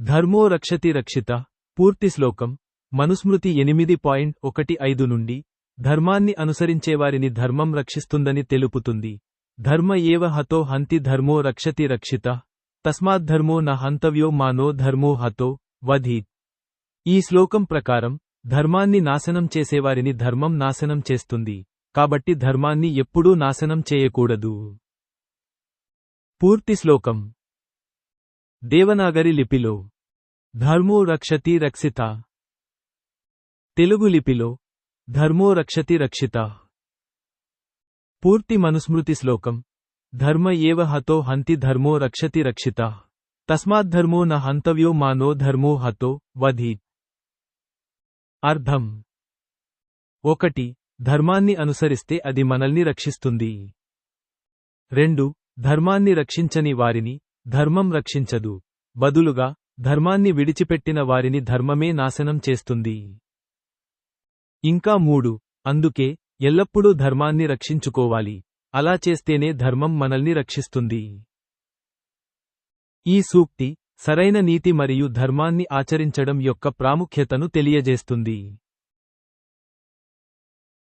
ధర్మో రక్షతి రక్షిత పూర్తి శ్లోకం మనుస్మృతి ఎనిమిది పాయింట్ ఒకటి ఐదు నుండి ధర్మాన్ని అనుసరించేవారిని ధర్మం రక్షిస్తుందని తెలుపుతుంది. ధర్మ ఏవ హతో హంతి ధర్మో రక్షతి రక్షిత తస్మాద్ధర్మో న హంతవ్యో మానో ధర్మో హతో వధీత్. ఈ శ్లోకం ప్రకారం ధర్మాన్ని నాశనం చేసేవారిని ధర్మం నాశనం చేస్తుంది కాబట్టి ధర్మాన్ని ఎప్పుడూ నాశనం చేయకూడదు. పూర్తి శ్లోకం. దేవనాగరి లిపిలో. ధర్మో రక్షతి రక్షిత. తెలుగు లిపిలో. ధర్మో రక్షతి రక్షిత. పూర్తి మనుస్మృతి శ్లోకం. ధర్మ ఏవ హతో హంతి ధర్మో రక్షతి రక్షిత. తస్మాద్ధర్మో న హంతవ్యో మానో ధర్మో హతో వధీత్ అర్థం. ఒకటి. ధర్మాన్ని అనుసరిస్తే అది మనల్ని రక్షిస్తుంది. రెండు. ధర్మాన్ని రక్షించని వారిని ధర్మం రక్షించదు. బదులుగా ధర్మాన్ని విడిచిపెట్టిన వారిని ధర్మమే నాశనం చేస్తుంది. ఇంకా మూడు అందుకే ఎల్లప్పుడూ ధర్మాన్ని రక్షించుకోవాలి. అలా చేస్తేనే ధర్మం మనల్ని రక్షిస్తుంది. ఈ సూక్తి సరైన నీతి మరియు ధర్మాన్ని ఆచరించడం యొక్క ప్రాముఖ్యతను తెలియజేస్తుంది.